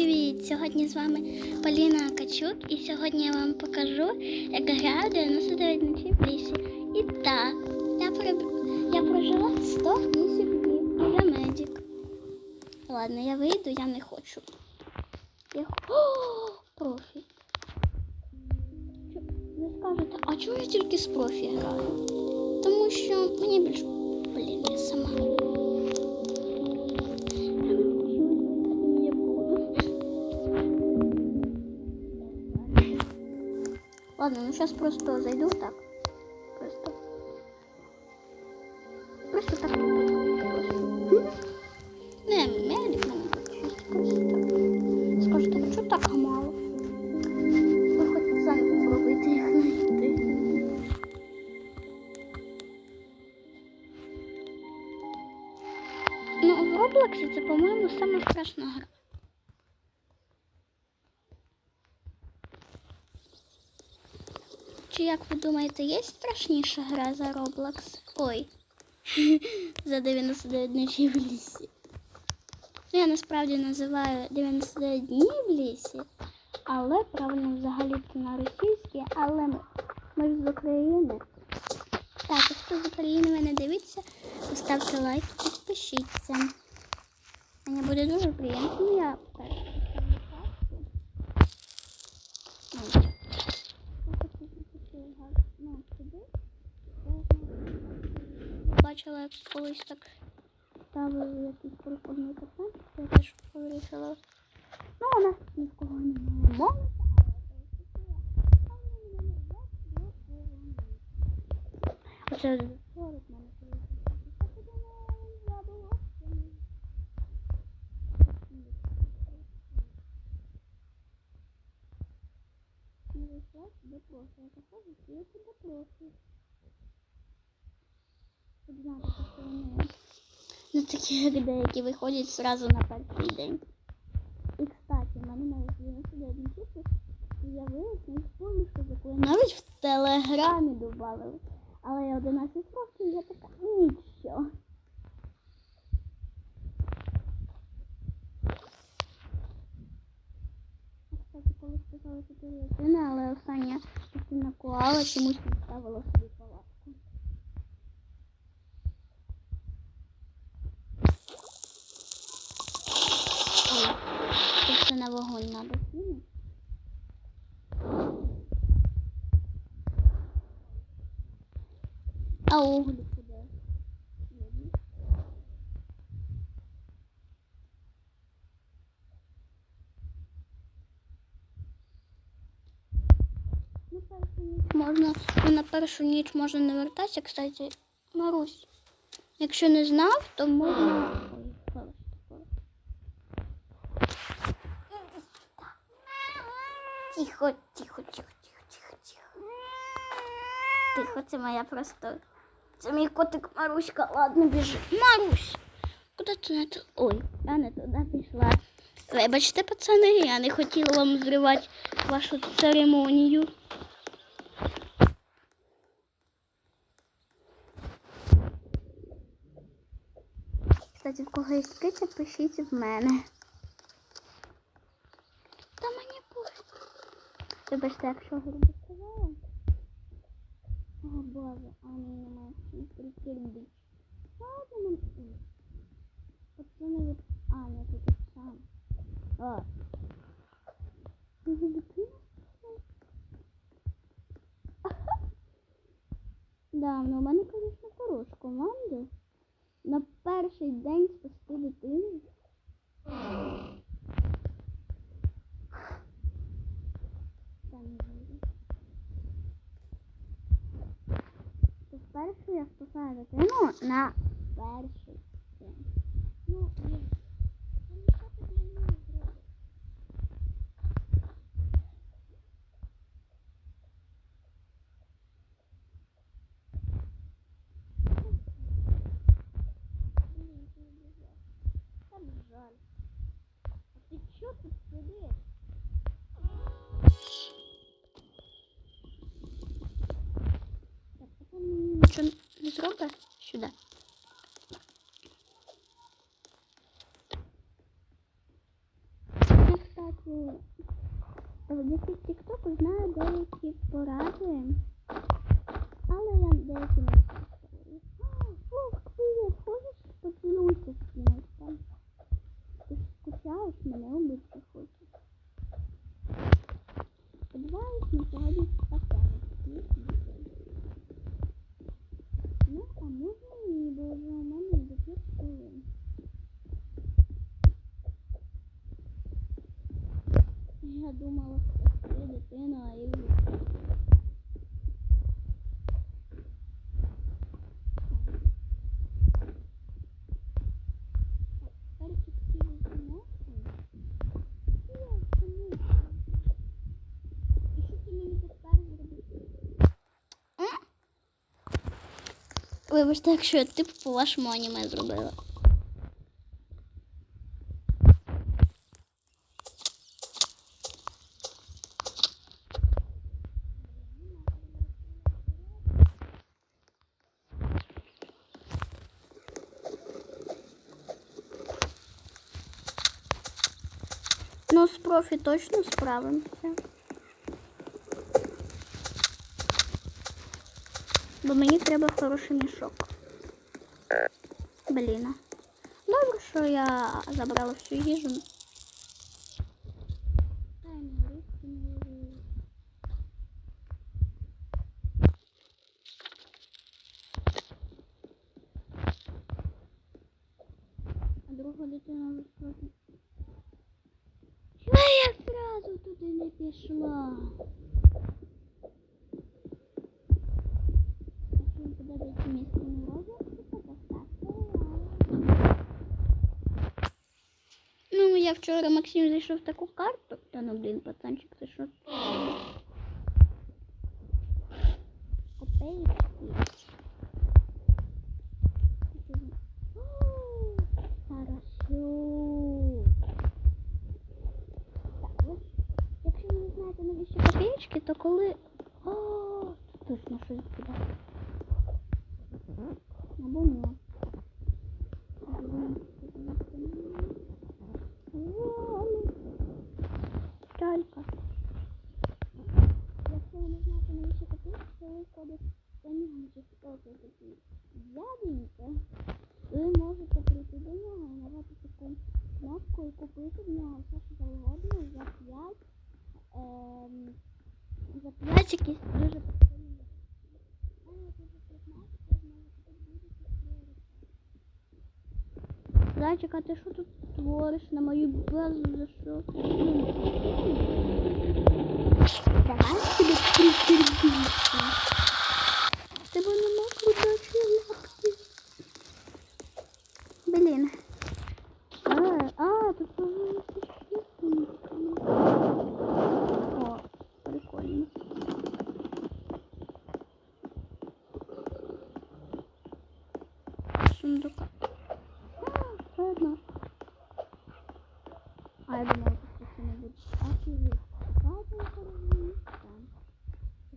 привіт! Сьогодні з вами Поліна Качук і сьогодні я вам покажу, як граю 99 ночей в лісі. І так, я, про... я прожила 108 днів, уже медик. Ладно, я вийду, я не хочу. Я... О, профі. Ви скажете, а чому я тільки з профі граю? Тому що мені більш... Блін, я сама. Ладно, ну сейчас просто зайду так. Як ви думаєте, є страшніша гра за Roblox? Ой. за 99 ночей в лісі. Ну, я насправді називаю 99 днів в лісі, але правильно взагалі це на російській, але ми, ми ж з України. Так, якщо з України ви не дивіться, поставте лайк, підпишіться. Мені буде дуже приємно. Я перша. Ну, сюди. Як колись так ставили якийсь телефонний кафе, я теж вирішила. Ну, у нас ні в кого немає. Оце говорить мене Не вийшла сюди просто. Я заходжу, я тебе прошу. Вони не такі, як деякі виходять зразу на перший день. І, кстати, в мене навіть 91 числа з'явилась найсповніша таку. Навіть в телеграмі додали. Але я 11 років, я така, нічого. Кстати, коли сказала 4 години, але остання частина коала чомусь не ставила собі палатку. Ой, це на вогонь треба кинути. А углі куди? Можна, ну, на першу ніч можна не вертатися, кстати, Марусь. Якщо не знав, то можна. Ой, хорошо, хорошо. Тихо, тихо, тихо, тихо, тихо, тихо. Тихо, це моя просто. Це мій котик Маруська. Ладно, біжи. Марусь! Куди ти не ту? Ой, я не туди пішла. Вибачте, пацани, я не хотіла вам зривати вашу церемонію. Кстати, в кого є киця, пишіть в мене. Та мені пофіг. Вибачте, якщо грубо сказала. О боже, а мені немає прикирбіч. Ладно, нам тут. Пацани, ви... А, ні, тут так само. А. Ти дитина? Да, ну у мене, звісно, хороша команда. На перший день спасти дитину. Та не вірю. То вперше я спасаю дитину на перший день. Ну, ні. Та ніхто так не вміє зробити. Блін, ти біжав. Та не жаль. А ти чого тут сидиш? Так, потім мені нічого не зробить сюди. Ну, Тіктоку знаю деякі поради, але я деякі не використовую. Ух, привіт, хочеш поцілуйся з кимось там? Ти ж скучаєш, мене убити хочеш. Сподіваюсь, на сьогодні спасемо. Ну, а можна ні, бо вже у мене до п'ять хвилин. Я думала, що це дитина, а їх Перчик сіли носом. Я чому? І що ти мені тепер зробити? Вибачте, якщо я типу по вашому аніме зробила. Ну, з профі точно справимося. Бо мені треба хороший мішок. Блін. Добре, що я забрала всю їжу. А друга дитина вже трохи. Чого я зразу туди не пішла? Якщо вам подобається мій спільний розвиток, то поставте лайк. Ну, я вчора Максим зайшов в таку карту. Та ну блін, пацанчик, ти що? Копейки. О, Парашют. Так, ось. Якщо ви не знаєте, навіщо копеечки, то коли... О, точно щось буде. Або ні. Вау. Калька. Якщо ви не знаєте, навіщо копеечки, то ви ходите самі такі дяденьки, ви можете прийти до нього і нажати таку кнопку і купити в нього все, що завгодно за 5 ем, за 5 якісь дуже прикольні речі. А якщо за 15, то зможете купити будь-які Зайчик, а ти що тут твориш на мою базу за що? Давай тебе прикрепимся. Тебе нема крутячої лапки. Блін. А, а, тут появилися ще сумки. О, прикольно. Сундука. А, ладно. А, я думала, что это не будет. Офигеть. Ладно, хорошо. Там.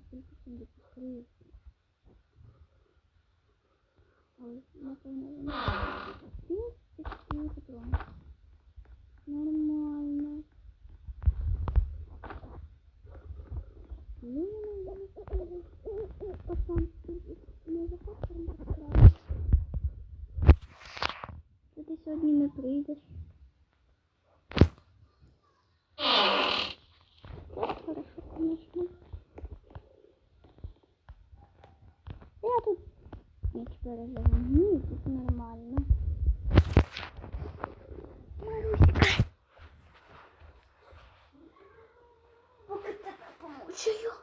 Сколько сундуков? Три. Ой, напевно, вони. Ну, такі патрони. Нормально. Ну, пацан, не захочем справи. Що ти сьогодні не прийдеш? Це хорошо, конечно. Я тут ніч переживу. Ні, тут нормально. Маруська. Поки тебе помучаю.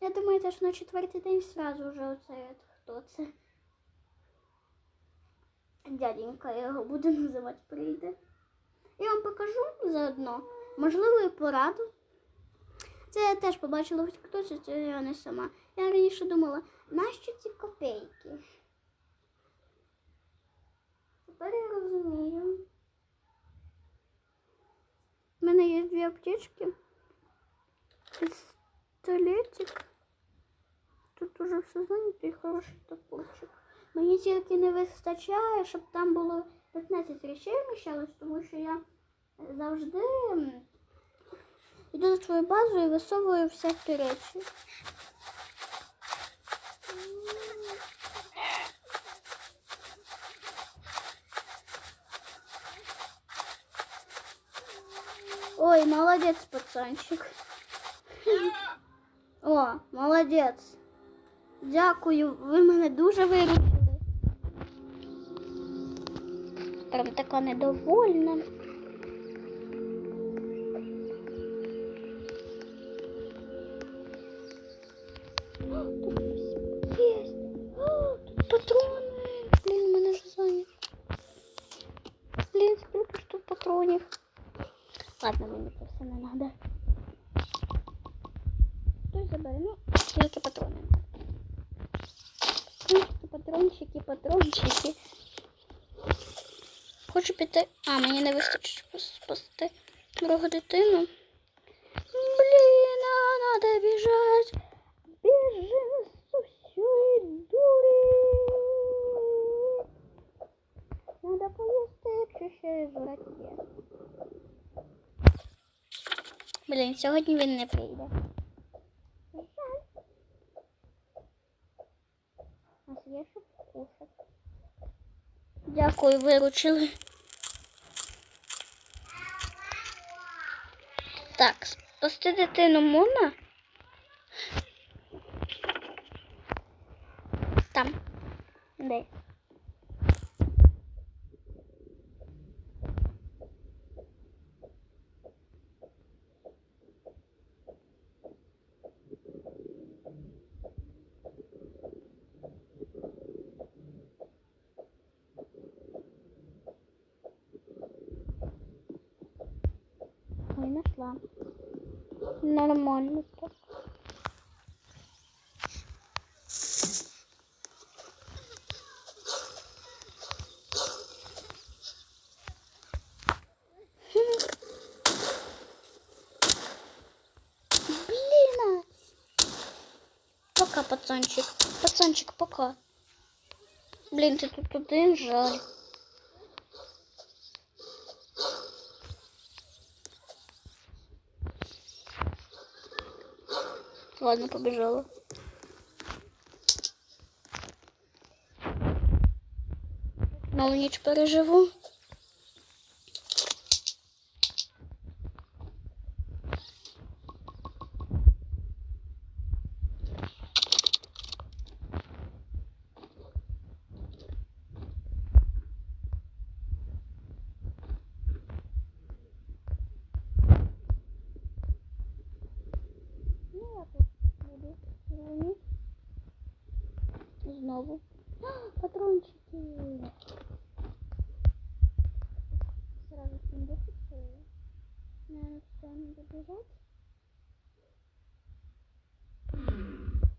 Я думаю, це ж на четвертий день сразу вже оце хто це. Дяденька, я його буду називати, прийде. Я вам покажу заодно. Можливо, і пораду. Це я теж побачила в тіктоці, це я не сама. Я раніше думала, нащо ці копейки? Тепер я розумію. У мене є дві аптечки. Пістолетик. Тут уже все зайнято і хороший топорчик. Мені тільки не вистачає, щоб там було 15 речей вміщалось, тому що я завжди йду на свою базу і висовую всякі речі. Ой, молодець, пацанчик. О, молодець. Дякую, ви мене дуже виручили. Прям така недовольна. А, мені не вистачить спасти другу дитину. Блін, а надо біжать. Біжи з усієї дурі. Надо поїсти, якщо ще жрать є. Блін, сьогодні він не прийде. Нас є що кушати. Дякую, виручили. Спасти дитину можна? Там. Де? Ой, нашла. Нормально так. Пока, пацанчик. Пацанчик, пока. Блин, ты тут один, жаль. Ладно, побежала. Нову ніч переживу. Ну, я тут буду дзвонити. Знову. А, Патрончики. Сразу сундук открою. Наверное, туда надо бежать.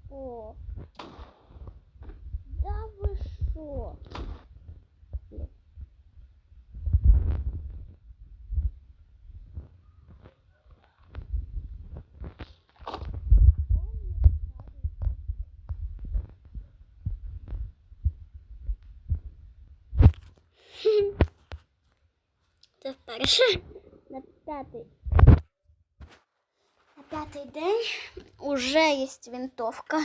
О. Да вы шо? Блин. Вперше. На п'ятий. На п'ятий день уже є винтовка.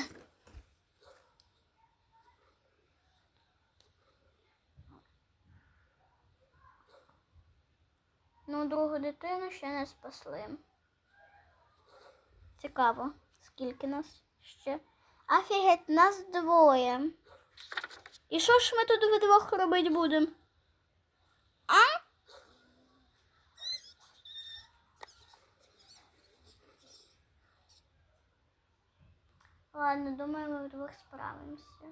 Ну, другу дитину ще не спасли. Цікаво, скільки нас ще. Офігеть, нас двоє. І що ж ми тут вдвох робити будемо? А? Ладно, думаю, ми вдвох справимося.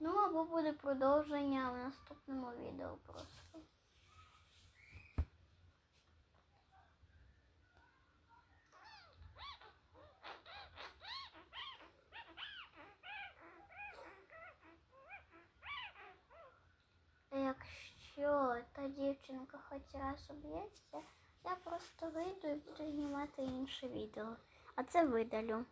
Ну, або буде продовження в наступному відео просто. Якщо та дівчинка хоч раз об'ється, я просто вийду і буду знімати інше відео. А це видалю.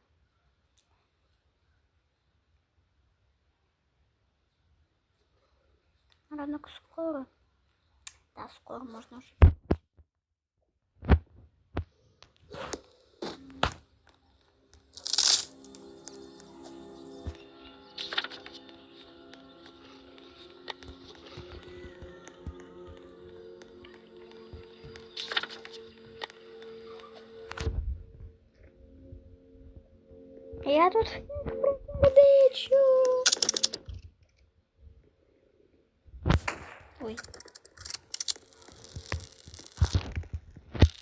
Ранок скоро. Та скоро можна вже. Я тут водичу. Ой.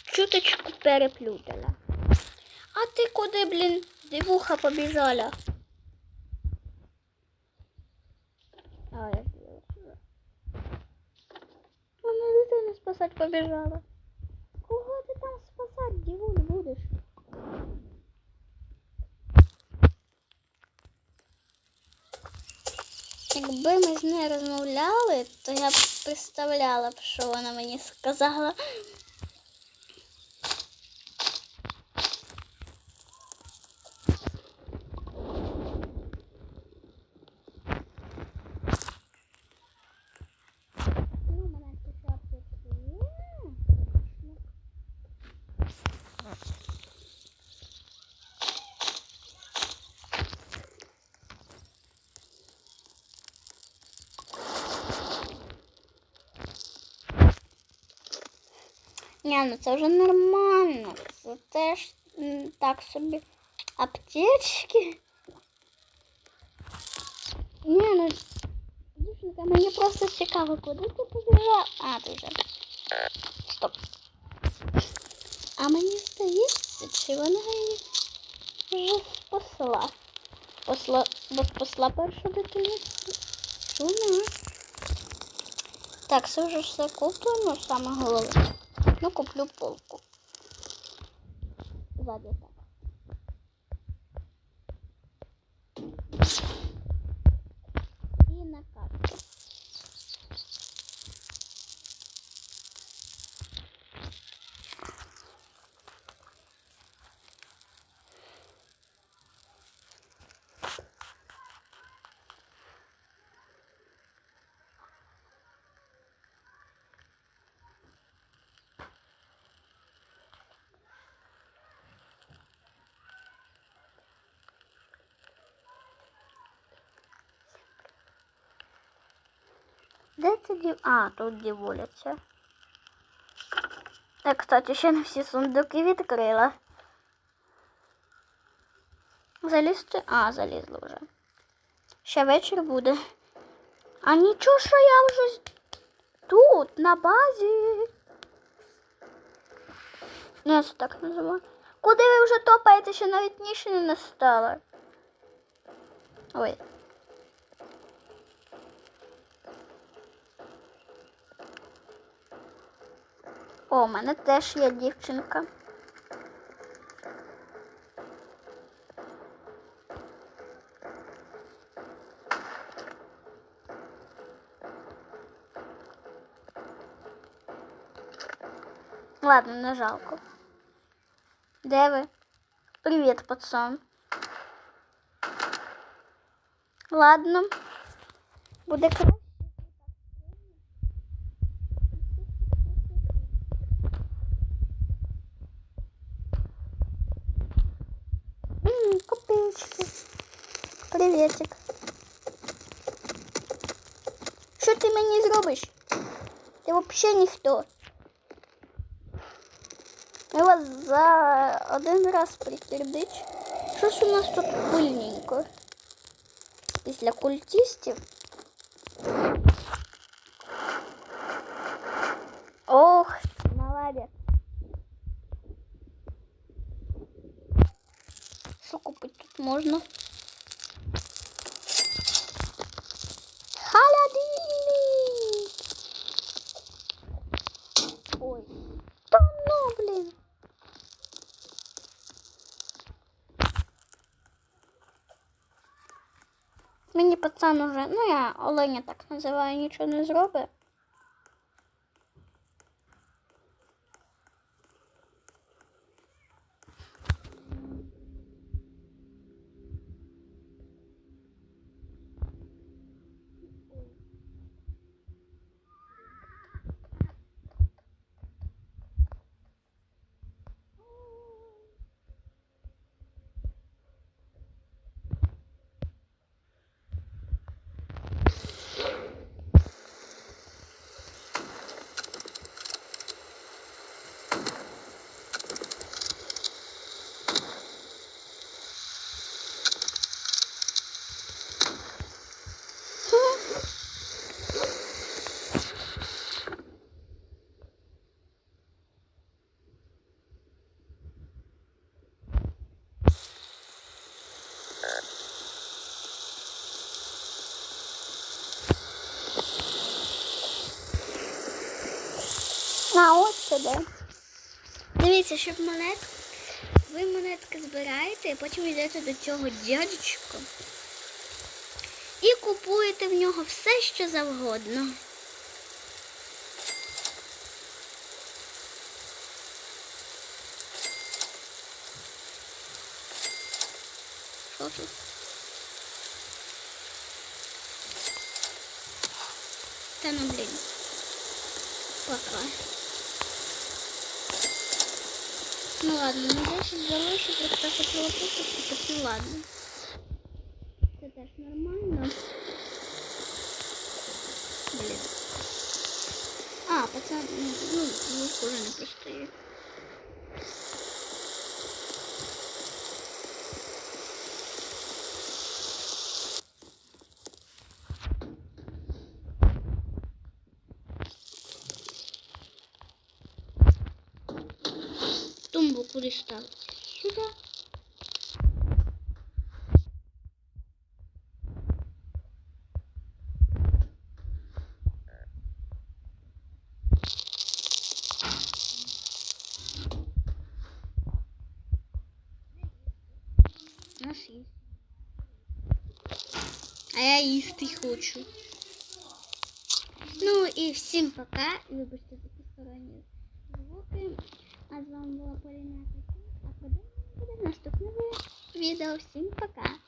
Чуточку переплутала. А ти куди, блін, дивуха побіжала? А, я зробила. Вона дитину спасати побіжала. Кого ти там спасати, дівун, будеш? Якби ми з нею розмовляли, то я б представляла що вона мені сказала. Ні, ну це вже нормально. Це теж так собі аптечки. Ні, ну дівчинка, мені просто цікаво, куди ти побіжав. А, ти вже. Стоп. А мені здається, чи вона її вже спасла. Посла, бо спасла першу дитину. Чума. Так, це вже все куплено, саме головне. Ну, куплю полку. Ладно, так. Де це дів... А, тут дівуляться. Я, кстати, ще не всі сундуки відкрила. Залізти? А, залізла вже. Ще вечір буде. А нічого, що я вже з- тут, на базі. Ну, я це так називаю. Куди ви вже топаєте, ще навіть ніч не настала? Ой. О, у мене теж є дівчинка. Ладно, не жалко. Де ви? Привіт, пацан. Ладно. Буде краще. Копеечки. Приветик. Що ти мені зробиш? Ти взагалі ніхто. Я вас за один раз прикирдич. Щось у нас тут пильненько. Після культистів. Купити? Холодильник! Ой. Та ну, блін. Мені пацан уже, ну я оленя так називаю, нічого не зробить. А ось туди. Дивіться, щоб монет. Ви монетки збираєте і потім йдете до цього дядечка і купуєте в нього все, що завгодно. Що тут? Та ну блін. Пока. Ну ладно, Надеюсь, 10 залишиться, просто купити, так ну ладно. Це теж нормально. Блін. А, пацан, ну, ну, звук уже не пустий. Тумбу куди ставити? Сюди. У нас є. А я їсти хочу. Ну і всім пока. Вибачте за посторонні звуки. А з вами була Поліна Катя. А подивимося наступного відео. Всім пока.